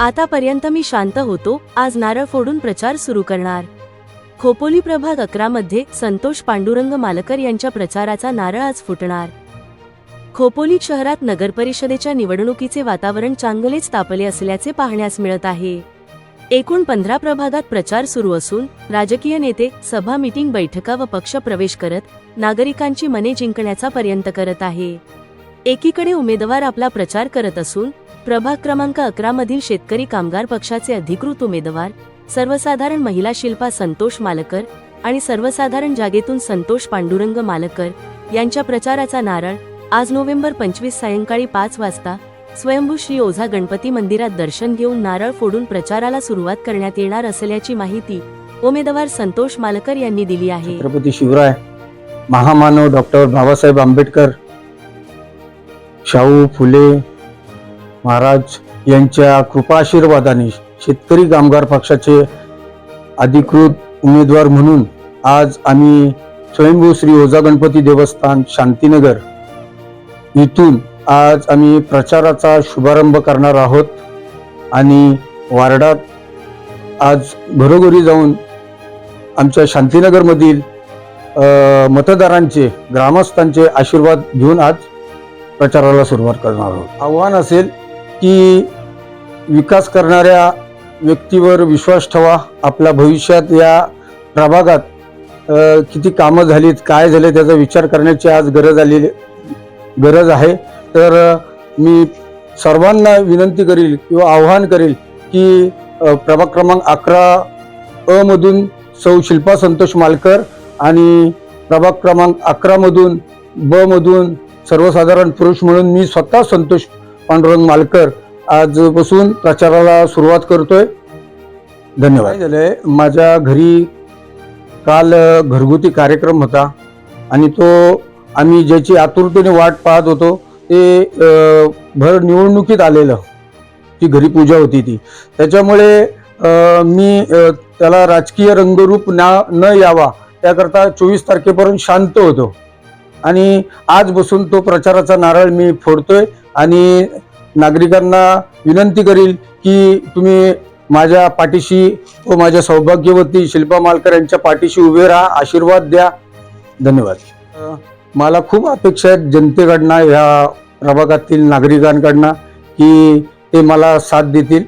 आतापर्यंत मी शांत होतो आज नारळ फोडून प्रचार सुरू करणार. खोपोली प्रभाग अकरा मध्ये संतोष पांडुरंग मालकर यांच्या प्रचाराचा नारळ आज फुटणार. खोपोली शहरात नगरपरिषदेच्या निवडणुकीचे वातावरण चांगलेच तापले असल्याचे पाहण्यास मिळत आहे. एकूण पंधरा प्रभागात प्रचार सुरू असून राजकीय नेते सभा मीटिंग बैठका व पक्ष प्रवेश करत नागरिकांची मने जिंकण्याचा पर्यंत करत आहे. एकीकडे उमेदवार आपला प्रचार करत असून प्रभाग क्रमांक अकरा मधील शेतकरी कामगार पक्षाचे अधिकृत उमेदवार सर्वसाधारण महिला शिल्पा संतोष मालकर आणि सर्वसाधारण जागेतून संतोष पांडुरंग मालकर यांच्या प्रचाराचा नारळ आज नोव्हेंबर पंचवीस सायंकाळी पाच वाजता स्वयंभू श्री ओझा गणपती मंदिरात दर्शन घेऊन नारळ फोडून प्रचाराला सुरुवात करण्यात येणार असल्याची माहिती उमेदवार संतोष मालकर यांनी दिली आहे. छत्रपती शिवराय महामानव डॉक्टर बाबासाहेब आंबेडकर शाहू फुले महाराज यांच्या कृपाशीर्वादाने शेतकरी कामगार पक्षाचे अधिकृत उमेदवार म्हणून आज आम्ही स्वयंभू श्री ओझा गणपती देवस्थान शांतीनगर इथून आज आम्ही प्रचाराचा शुभारंभ करणार आहोत आणि वार्डात आज घरोघरी जाऊन आमच्या शांतीनगरमधील मतदारांचे ग्रामस्थांचे आशीर्वाद घेऊन आज प्रचाराला सुरुवात करणार आहोत. आव्हान असेल की विकास करणाऱ्या व्यक्तीवर विश्वास ठेवा. आपल्या भविष्यात या प्रभागात किती कामं झालीत काय झाले त्याचा विचार करण्याची आज गरज आलेली गरज आहे. तर मी सर्वांना विनंती करील किंवा आव्हान करेल की प्रभाग क्रमांक अकरा अ मधून सौ शिल्पा संतोष मालकर आणि प्रभाग क्रमांक अकरामधून बमधून ब मधून सर्वसाधारण पुरुष म्हणून मी स्वतः संतोष पांडुरंग मालकर आजपासून प्रचाराला सुरुवात करतोय. धन्यवाद. झालंय? माझ्या घरी काल घरगुती कार्यक्रम होता आणि तो आम्ही ज्याची आतुरतेने वाट पाहत होतो ते भर निवडणुकीत आलेलं ती घरी पूजा होती ती. त्याच्यामुळे मी त्याला राजकीय रंगरूप ना न यावा त्याकरता चोवीस तारखेपर्यंत शांत होतो. आणि आज बसून तो प्रचाराचा नारळ मी फोडतोय आणि नागरिकांना विनंती करील की तुम्ही माझ्या पाठीशी व माझ्या सौभाग्यवती शिल्पा मालकर यांच्या पाठीशी उभे राहा आशीर्वाद द्या. धन्यवाद. मला खूप अपेक्षा आहेत जनतेकडनं ह्या प्रभागातील नागरिकांकडनं की ते मला साथ देतील.